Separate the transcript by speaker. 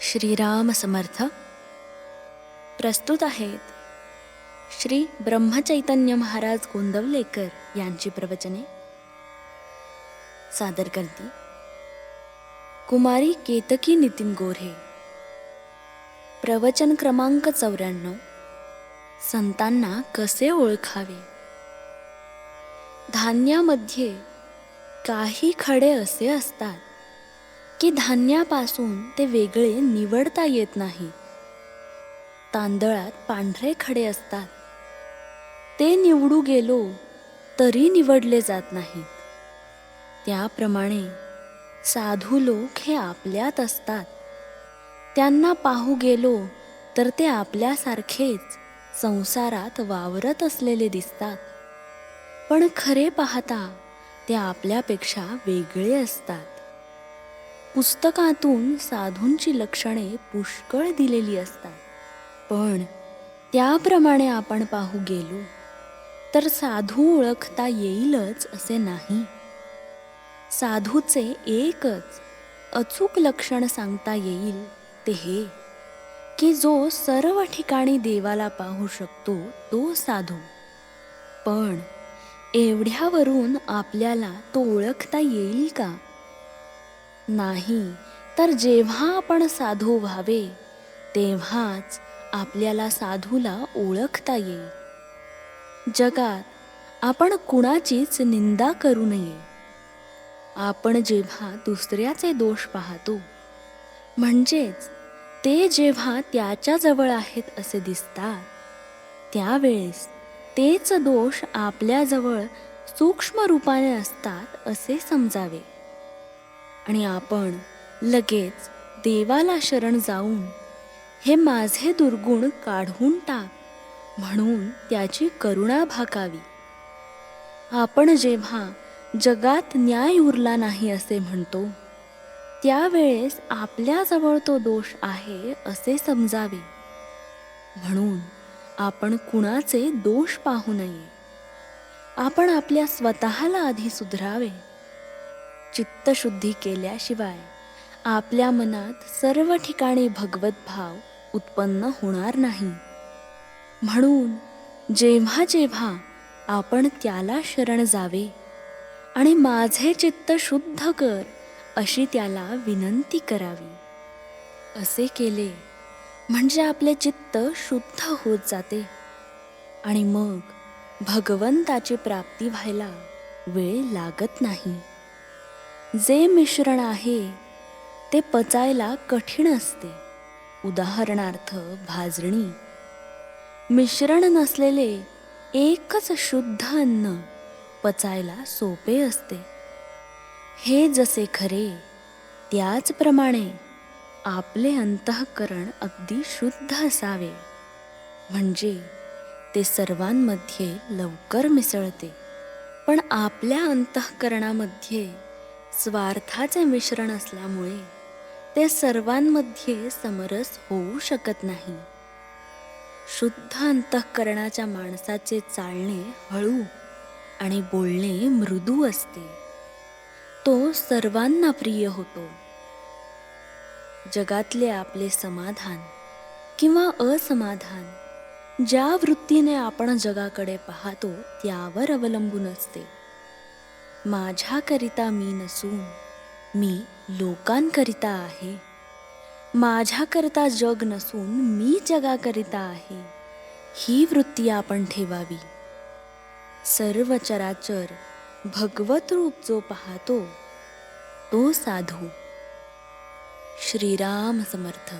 Speaker 1: श्रीराम समर्थ प्रस्तुत आहेत श्री ब्रह्मचैतन्य महाराज गोंदवलेकर यांची प्रवचने. सादर करती. कुमारी केतकी नितीन गोरे प्रवचन क्रमांक चौऱ्याण्णव. संतांना कसे ओळखावे? धान्यामध्ये काही खडे असे असतात. की धान्यापासून ते वेगळे निवडता येत नाही. तांदळात पांढरे खडे असतात. ते निवडू गेलो तरी निवडले जात नाहीत. त्याप्रमाणे साधू लोक हे आपल्यात असतात. त्यांना पाहू गेलो तर ते आपल्यासारखेच संसारात वावरत असलेले दिसतात. पण खरे पाहता ते आपल्यापेक्षा वेगळे असतात. पुस्तकातून साधूंची लक्षणे पुष्कळ दिलेली असतात. पण त्याप्रमाणे आपण पाहू गेलो तर साधू ओळखता येईलच असे नाही. साधूचे एकच अचूक लक्षण सांगता येईल ते हे की जो सर्व ठिकाणी देवाला पाहू शकतो तो साधू. पण एवढ्यावरून आपल्याला तो ओळखता येईल का? नाही तर जेव्हा आपण साधू व्हावे तेव्हाच आपल्याला साधूला ओळखता येईल. जगात आपण कुणाचीच निंदा करू नये. आपण जेव्हा दुसऱ्याचे दोष पाहतो म्हणजेच ते जेव्हा त्याच्याजवळ आहेत असे दिसतात त्यावेळेस तेच दोष आपल्याजवळ सूक्ष्म रूपाने असतात असे समजावे. आणि आपण लगेच देवाला शरण जाऊन हे माझे दुर्गुण काढून टाक म्हणून त्याची करुणा भाकावी आपण जेव्हा जगात न्याय उरला नाही असे म्हणतो त्यावेळेस आपल्याजवळ तो दोष आहे असे समजावे. म्हणून आपण कुणाचे दोष पाहू नये. आपण आपल्या स्वतःला आधी सुधरावे. चित्तशुद्धी केल्याशिवाय आपल्या मनात सर्व ठिकाणी भगवत भाव उत्पन्न होणार नाही. म्हणून जेव्हा जेव्हा आपण त्याला शरण जावे आणि माझे चित्त शुद्ध कर अशी त्याला विनंती करावी. असे केले म्हणजे आपले चित्त शुद्ध होत जाते आणि मग भगवंताची प्राप्ती व्हायला वेळ लागत नाही. जे मिश्रण आहे ते पचायला कठीण असते. उदाहरणार्थ भाजणी. मिश्रण नसलेले एकच शुद्ध अन्न पचायला सोपे असते. हे जसे खरे त्याचप्रमाणे आपले अंतःकरण अगदी शुद्ध असावे. म्हणजे ते सर्वांमध्ये लवकर मिसळते पण आपल्या अंतःकरणामध्ये स्वार्थाचे मिश्रण असल्यामुळे ते सर्वांमध्ये समरस होऊ शकत नाही. शुद्ध अंतःकरणाच्या माणसाचे चालणे हळू आणि बोलणे मृदू असते. तो सर्वांना प्रिय होतो. जगातले आपले समाधान किंवा असमाधान ज्या वृत्तीने आपण जगाकडे पाहतो त्यावर अवलंबून असते. माझ्याकरिता मी नसून मी लोकांकरिता आहे. माझ्याकरिता जग नसून मी जगाकरिता आहे. ही वृत्ती आपण ठेवावी. सर्व चराचर भगवत रूप जो पाहतो तो साधू. श्रीराम समर्थ.